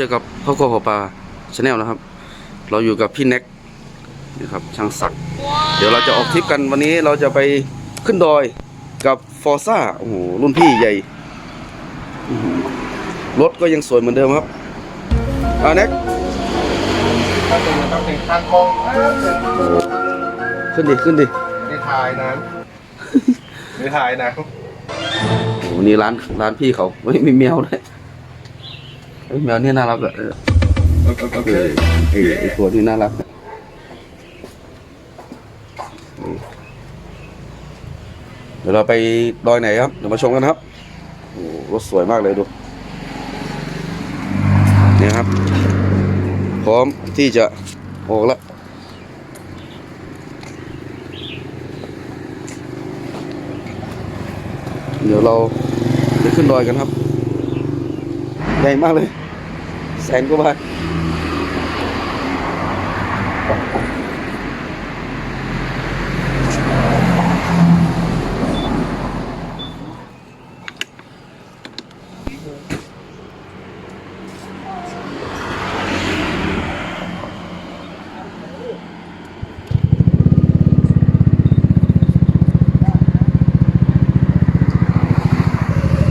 จอกับพ่อโกหัวปลาชาแนลนะครับ เราอยู่กับพี่แน็กนะครับช่างศักดิ์เดี๋ยวเราจะออกทริปกันวันนี้เราจะไปขึ้นดอยกับฟอร์ซ่าโอ้โหรุ่นพี่ใหญ่อื้อหือรถก็ยังสวยเหมือนเดิมครับอ่าแน็กถ้าเป็นต้องเป็นทางคงเอ้ยขึ้นดิขึ้นดิไม่ถ่ายนะไม่ถ่ายนะโอ้โหนี่ร้านร้านพี่เขาไม่มีแมวเลย เอ้ยแมวนี่น่ารักอะเออโอเคเออไอไอตัวที่น่ารักอะเดี๋ยวเราไปดอยไหนครับ เดี๋ยวมาชมกันครับโอ้โหรถสวยมากเลยดู เนี่ยครับ พร้อมที่จะออกแล้วเดี๋ยวเราไปขึ้นดอยกันครับ ใหญ่มากเลย แสนกว่าบาท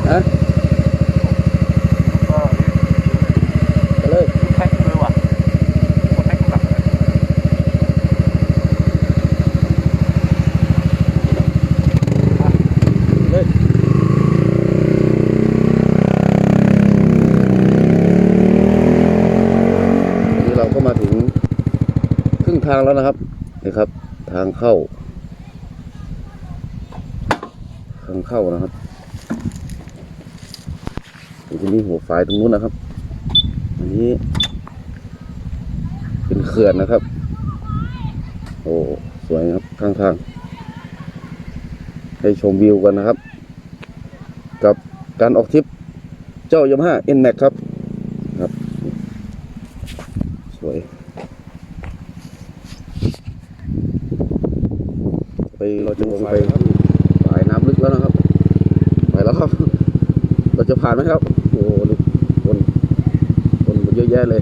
ฮะไปเลย แท็กมือว่ะแท็กหลัง เลยนี่เราก็มาถึงครึ่ง ทางแล้วนะครับนี่ครับ ทางเข้า ทางเข้านะครับอยู่ที่นี่หัวฝายตรงนู้นนะครับ อันนี้ เป็นเขื่อนนะครับ โอ้สวยครับข้างทางให้ชมวิวกันนะครับ กับการออกทริปเจ้ายามาฮ่า N Max ครับครับ สวย ไปเราจะลงไปฝายน้ำลึกแล้วนะครับไปแล้วครับ เราจะผ่านไหมครับโอ้ลึกคนคนมันเยอะแยะเลย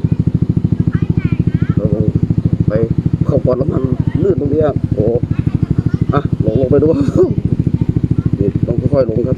เราลงไปเข้าปอดแล้วมันลื่นตรงนี้ครับโอ้อะลงลงไปดูนี่ต้องค่อยๆลงครับ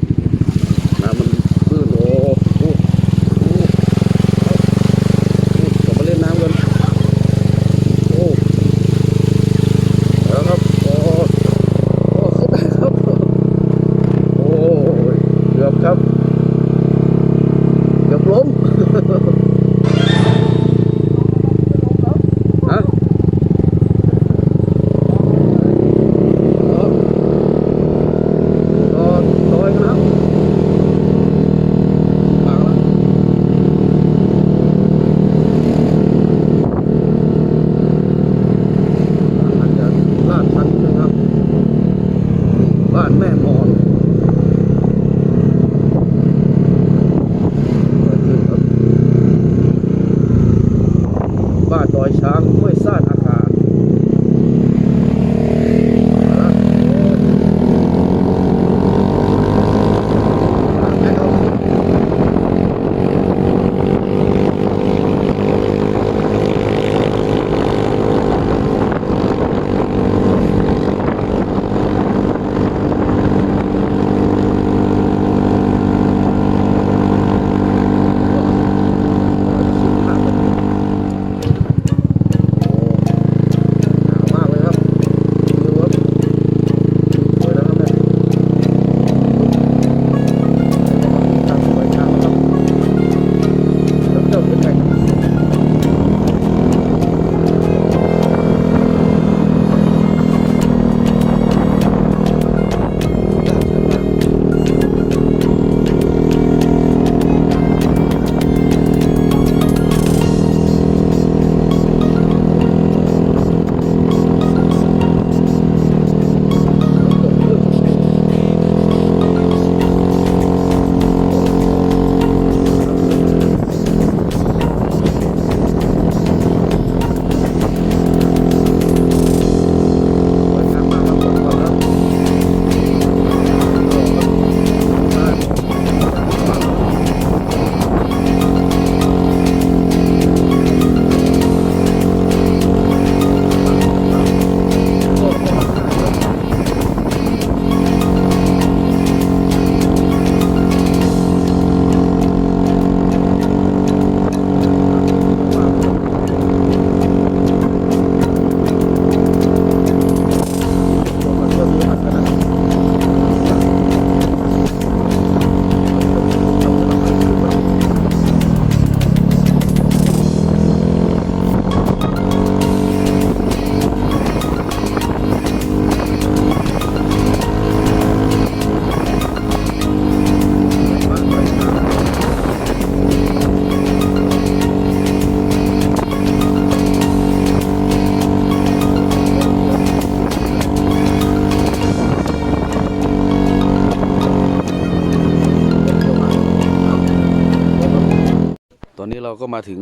เราก็มาถึง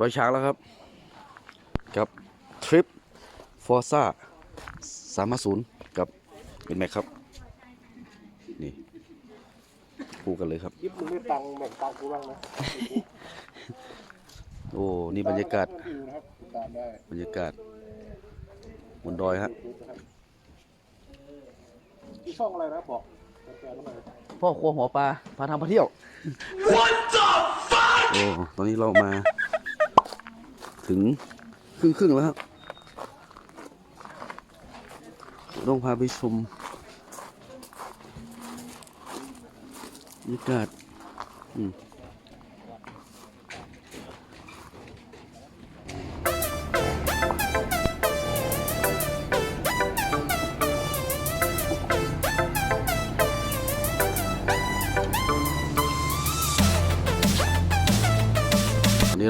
ร้อยช้างแล้วครับ กับทริปฟอร์ซ่าสามศูนย์กับเป็นแม็กครับ นี่คู่กันเลยครับ ยิบมึงไม่ตังค์แบ่งตังค์กูบ้างนะโอ้นี่บรรยากาศเพื่อนๆนะครับตามได้บรรยากาศบนดอยฮะที่ช่องอะไรนะบอกแฟนๆหน่อย พ่อครัวหัวปลาพาทำพาเที่ยวโอ้ตอนนี้เรามา ถึงครึ่งครึ่งแล้วครับ ต้องพาไปชมบรรยากาศอืม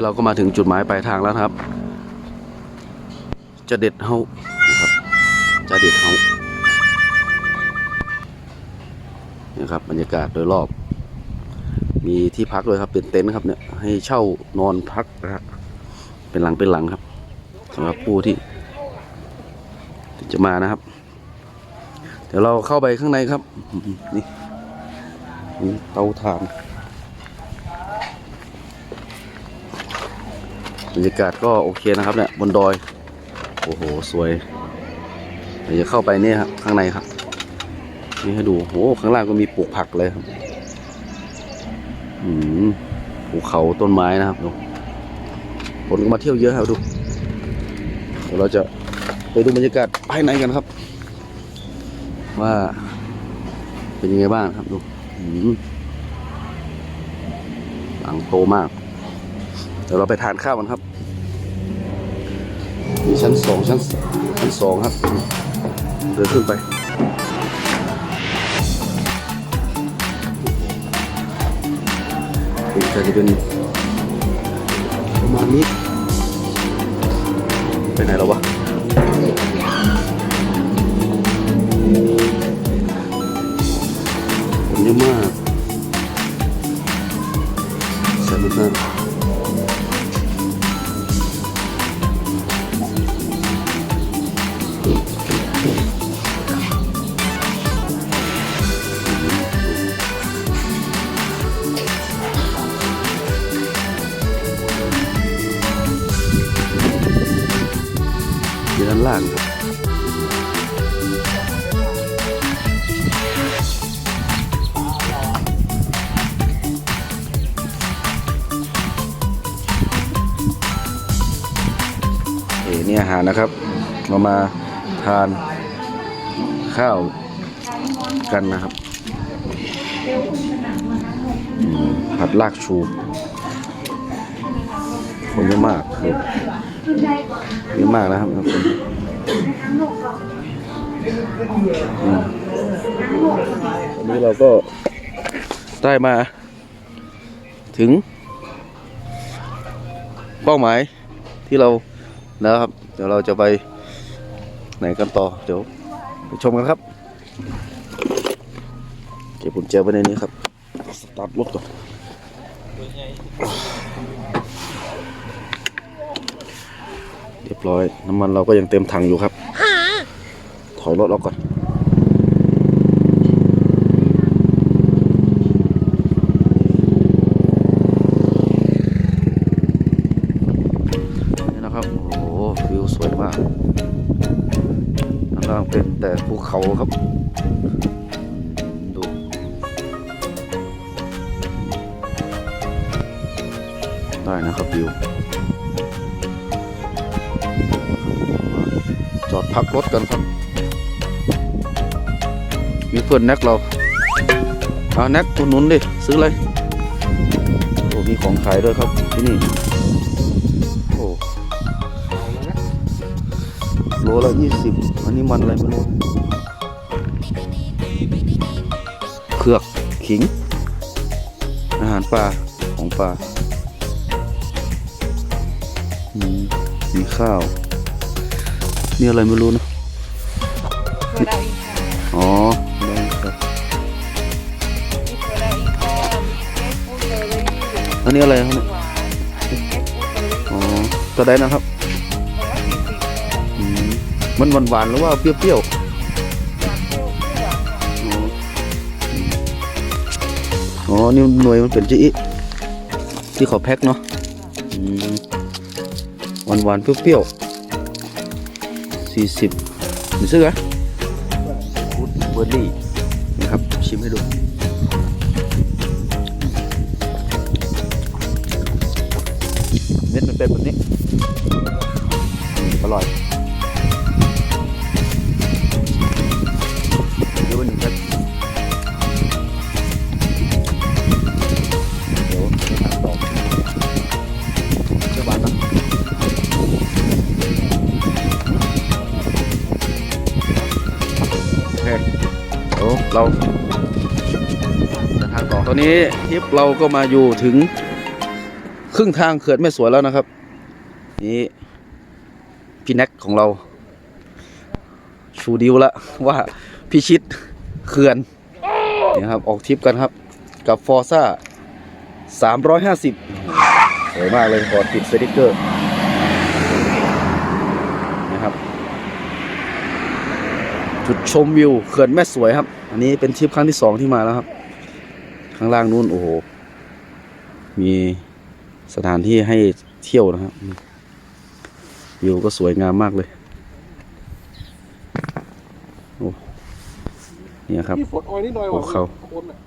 นี้เราก็มาถึงจุดหมายปลายทางแล้วครับ จะเด็ดเฮานะครับ จะเด็ดเฮานี่ครับบรรยากาศโดยรอบ มีที่พักด้วยครับเป็นเต็นท์ครับเนี่ยให้เช่านอนพักนะฮะเป็นหลังเป็นหลังครับสำหรับผู้ที่จะมานะครับ เดี๋ยวเราเข้าไปข้างในครับ นี่นี่เตาถ่าน บรรยากาศก็โอเคนะครับเนี่ยบนดอย โอ้โห สวยเดี๋ยวจะเข้าไปเนี่ยครับข้างในครับ นี่ให้ดูโอ้ข้างล่างก็มีปลูกผักเลยครับอืมภูเขาต้นไม้นะครับดูคนก็มาเที่ยวเยอะครับดูเดี๋ยวเราจะไปดูบรรยากาศภายในกันครับ ว่าเป็นยังไงบ้างครับดูอืมหลังโตมาก ดี๋ยวเราไปทานข้าวกันครับมีชั้นสองชั้นชั้นสองครับ เดินขึ้นไปก็จะเป็นประมาณนี้ไปไหนแล้ววะผมเยอะมากใส่มันน เอ๋นี่อาหารนะครับ เรามาทานข้าวกันนะครับผัดลากชูคนเยอะมากครับเยอะมากนะครับทุกคนวันนี้เราก็ได้มาถึงเป้าหมายที่เรานะครับ เดี๋ยวเราจะไปไหนกันต่อ เดี๋ยวไปชมกันครับ เก็บกุญแจไว้ในนี้ครับ สตาร์ทรถก่อนเรียบร้อย น้ำมันเราก็ยังเต็มถังอยู่ครับ ถอยรถออกก่อน เป็นแต่ภูเขาครับ ดู ได้นะครับวิว จอดพักรถกันครับ มีเพื่อนแน็กเราเอาแน็กอุดหนุนดิ ซื้อเลยโอ้มีของขายด้วยครับที่นี่ โลละยี่สิบอันนี้มันอะไรไม่รู้เผือกขิง อาหารปลาของปลามีข้าว นี่อะไรไม่รู้นะอ๋อได้ครับอินนี้อะไรครับเนี่ยอ๋อตัวใดนะครับ มันหวานหวานๆหรือว่าเปรี้ยวหวานโค้กเปรี้ยวๆอ๋ออืมอ๋อ นี่หน่วยมันเป็นจีอิที่เขาแพ็คเนาะอืมหวานหวานๆเปรี้ยวๆสี่สิบมีซื้อไหมฟูดเบอร์รี่นะครับ ชิมให้ดูเม็ดมันเป็นแบบนี้อืมอร่อย เดี๋ยวเราเดินทางต่อตอนนี้ทริปเราก็มาอยู่ถึงครึ่งทางเขื่อนแม่สวยแล้วนะครับ นี่พี่แน็กของเรา ชูดิวละว่าพิชิตเขื่อนนี่ครับ ออกทริปกันครับ กับฟอร์ซ่า350สวยมากเลยขอติดสติกเกอร์นะครับ จุดชมวิวเขื่อนแม่สวยครับ อันนี้เป็นทริปครั้งที่สองที่มาแล้วครับ ข้างล่างนู้นโอ้โห มีสถานที่ให้เที่ยวนะครับ วิวก็สวยงามมากเลยโอ้เนี่ยครับพี่ฟดออยนี่หน่อยโอ้ว่ะเขาคนอะ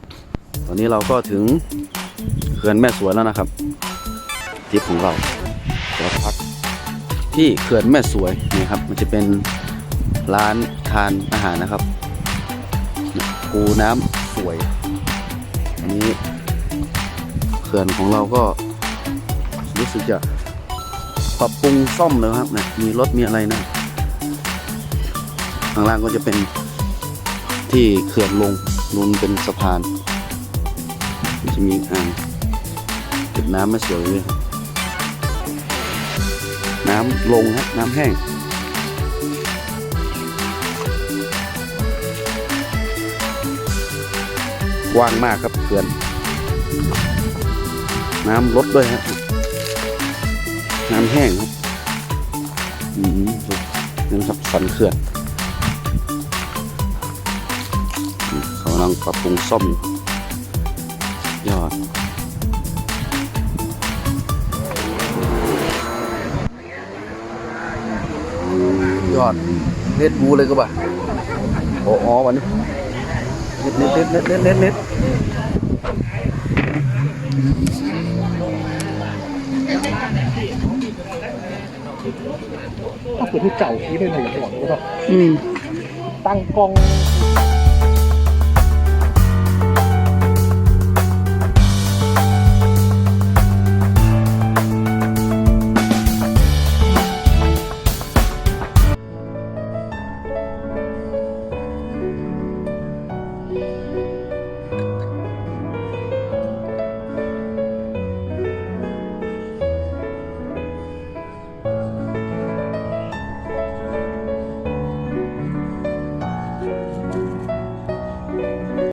ตอนนี้เราก็ถึงเขื่อนแม่สวยแล้วนะครับทริปของเราเราพักที่เขื่อนแม่สวยนี่ครับ มันจะเป็น ร้านทานอาหารนะครับปูน้ำสวย อันนี้เขื่อนของเราก็รู้สึกจะปรับปรุงซ่อมเลยครับเนี่ยมีรถมีอะไรนะข้างล่างก็จะเป็นที่เขื่อนลงนุนเป็นสะพานมันจะมีอ่างเก็บน้ำไม่สวยเลยครับน้ำลงฮะน้ำแห้ง กว้างมากครับเขื่อน น้ำลดด้วยฮะน้ำแห้งครับอืมนั่นครับสันเขื่อนอืมเขากำลังปรับปรุงซ่อมอยู่ยอดยอดเน็ตบูเลยก็บ่าโอ้อ๋อวันนี้ เน็ตเน็ตเน็ตเน็ตเน็ตเน็ตถ้าเปิดที่เก่าคิดเลยหน่อยอย่างหวังว่าอืมตั้งกล้อง